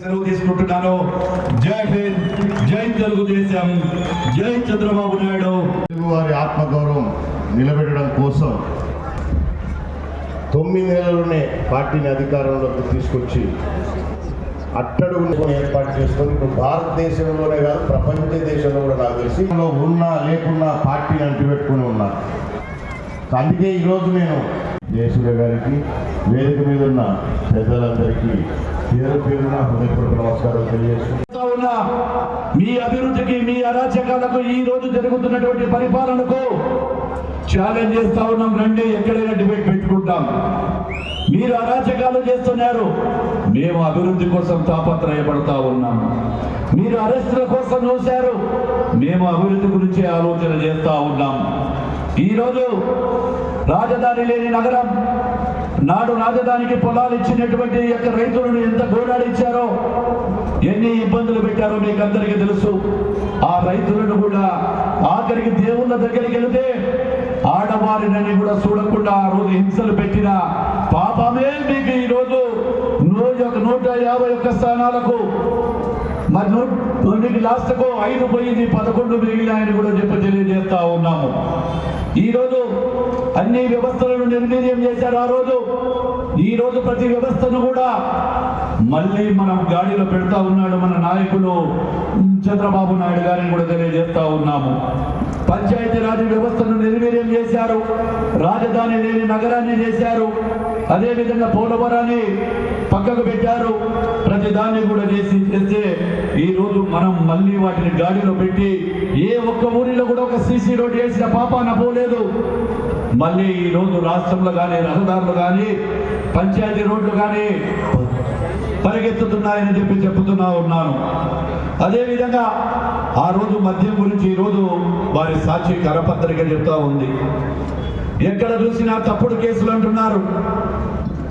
సెలవు తీసుకుంటున్నాను. జై హింద్ జై తెలుగుదేశం జై చంద్రబాబు నాయుడు. తెలుగు వారి ఆత్మగౌరవం నిలబెట్టడం కోసం తొమ్మిది నెలల్లోనే పార్టీని అధికారంలోకి తీసుకొచ్చి అట్టడుగుని ఏర్పాటు చేసుకొని ఇప్పుడు భారతదేశంలోనే కాదు ప్రపంచ దేశంలో కూడా నాకు తెలిసి ఉన్నా లేకున్నా పార్టీని అంటిపెట్టుకుని ఉన్నారు అందుకే ఈరోజు నేను జయసూర్య గారికి వేదిక మీద ఉన్న పెద్దలందరికీ పేరు పేరున హృదయపూర్వక నమస్కారం మీ అభివృద్ధికి మీ అరాచకాలకు ఈ రోజు జరుగుతున్నటువంటి పరిపాలనకు ఛాలెంజ్ చేస్తా ఉన్నాం. రండి ఎక్కడైనా డిబేట్ పెట్టుకుంటాం. మీరు అరాచకాలు చేస్తున్నారు. మేము అభివృద్ధి కోసం తాపత్రయపడతా ఉన్నాం. మీరు అరెస్టుల కోసం చూశారు మేము అభివృద్ధి గురించి ఆలోచన చేస్తా ఉన్నాం. ఈరోజు రాజధాని లేని నగరం నాడు రాజధానికి పొలాలు ఇచ్చినటువంటి యొక్క రైతులను ఎంత గోడాడిచ్చారో ఎన్ని ఇబ్బందులు పెట్టారో మీకు అందరికీ తెలుసు. ఆ రైతులను కూడా ఆఖరికి దేవుళ్ళ దగ్గరికి వెళితే ఆడవారినని కూడా చూడకుండా ఆ రోజు హింసలు పెట్టిన పాపమే మీకు ఈరోజు నూట నూట యాభై ఒక్క స్థానాలకు మరి నూ- మీకు ఐదు పోయింది పదకొండు మిగిలినాయని కూడా చెప్పి తెలియజేస్తా ఉన్నాము. ఈరోజు అన్ని వ్యవస్థలను నిర్వీర్యం చేశారు ఆ రోజు. ఈరోజు ప్రతి వ్యవస్థను కూడా మళ్ళీ మనం గాడిలో పెడతా ఉన్నాడు మన నాయకులు చంద్రబాబు నాయుడు గారిని కూడా తెలియజేస్తా ఉన్నాము. పంచాయతీరాజ్ వ్యవస్థను నిర్వీర్యం చేశారు రాజధాని లేని నగరాన్ని చేశారు అదేవిధంగా పోలవరాన్ని పక్కకు పెట్టారు ప్రతిదాన్ని కూడా చేసి చేస్తే ఈ రోజు మనం మళ్ళీ వాటిని గాడిలో పెట్టి ఏ ఒక్క ఊరిలో కూడా ఒక సీసీ రోడ్డు వేసిన పాపాన పోలేదు. మళ్ళీ ఈ రోజు రాష్ట్రంలో కానీ రహదారులు కానీ పంచాయతీ రోడ్లు కానీ పరిగెత్తుతున్నాయని చెప్పి చెప్తున్నా ఉన్నాను. అదేవిధంగా ఆ రోజు మద్యం గురించి ఈరోజు వారి సాక్షి కరపత్రిక చెప్తా ఉంది. ఎక్కడ చూసినా తప్పుడు కేసులు అంటున్నారు.